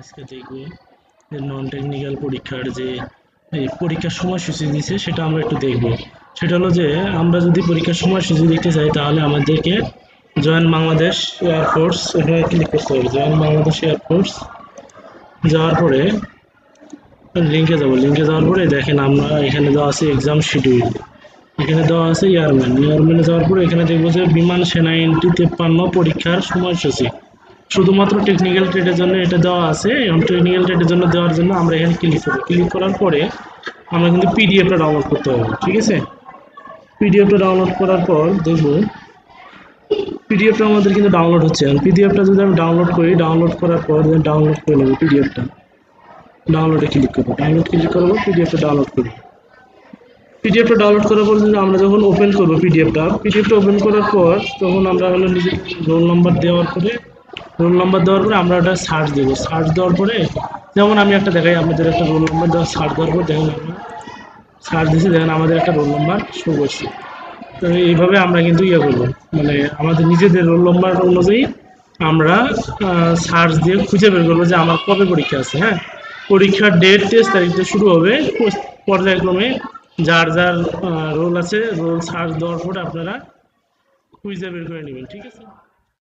আজকে দেখব যে নন টেকনিক্যাল পরীক্ষার যে পরীক্ষার সময়সূচি দিয়েছে সেটা আমরা একটু দেখব। সেটা হলো যে, আমরা যদি পরীক্ষার সময়সূচি দেখতে চাই, তাহলে আমাদেরকে জয়েন বাংলাদেশ এয়ারফোর্স এখানে ক্লিক করতে হবে, জয়েন বাংলাদেশ এয়ারফোর্স যাওয়ার পরে লিঙ্কে যাব। লিঙ্কে যাওয়ার পরে দেখেন আমরা এখানে দেওয়া আছে এক্সাম শিডিউল এখানে দেওয়া আছে এয়ারম্যান এয়ারম্যানে যাওয়ার পরে এখানে দেখব যে বিমান সেনা এনটি তেপ্পান্ন পরীক্ষার সময়সূচি। শুধুমাত্র টেকনিক্যাল ট্রেডের জন্য এটা দেওয়া আছে। এবং টেকনিক্যাল ট্রেডের জন্য দেওয়ার জন্য আমরা এখানে ক্লিক করব। ক্লিক করার পরে আমরা কিন্তু পিডিএফটা ডাউনলোড করতে হবে ঠিক আছে? পিডিএফটা ডাউনলোড করার পর দেখব পিডিএফটা আমাদের কিন্তু ডাউনলোড হচ্ছে। পিডিএফটা যদি আমি ডাউনলোড করি ডাউনলোড করার পর ডাউনলোড করে নেব পিডিএফটা ডাউনলোডে ক্লিক করব। ডাউনলোড ক্লিক করব পিডিএফটা ডাউনলোড করব। পিডিএফটা ডাউনলোড করার পর আমরা যখন ওপেন করব পিডিএফটা পিডিএফটা ওপেন করার পর তখন আমরা হলো নিজের রোল নাম্বার দেওয়ার পরে রোল নাম্বার দেওয়ার পরে আমরা ওটা সার্চ দেবো। সার্চ দেওয়ার পরে যেমন আমি একটা দেখাই আমাদের একটা রোল নাম্বার দেওয়া সার্চ দেওয়ার পর দেখেন আমরা সার্চ দিয়েছি, দেখেন আমাদের একটা রোল নাম্বার শো করছে। তো এইভাবে আমরা কিন্তু ইয়ে করব। মানে আমাদের নিজেদের রোল নাম্বার অনুযায়ী আমরা সার্চ দিয়ে খুঁজে বের করব যে আমার কবে পরীক্ষা আছে হ্যাঁ? পরীক্ষার ডেট টেস্ট তারিখে শুরু হবে। পর্যায়ক্রমে যার যার রোল আছে রোল সার্চ দেওয়ার পরে আপনারা খুঁজে বের করে নেবেন, ঠিক আছে?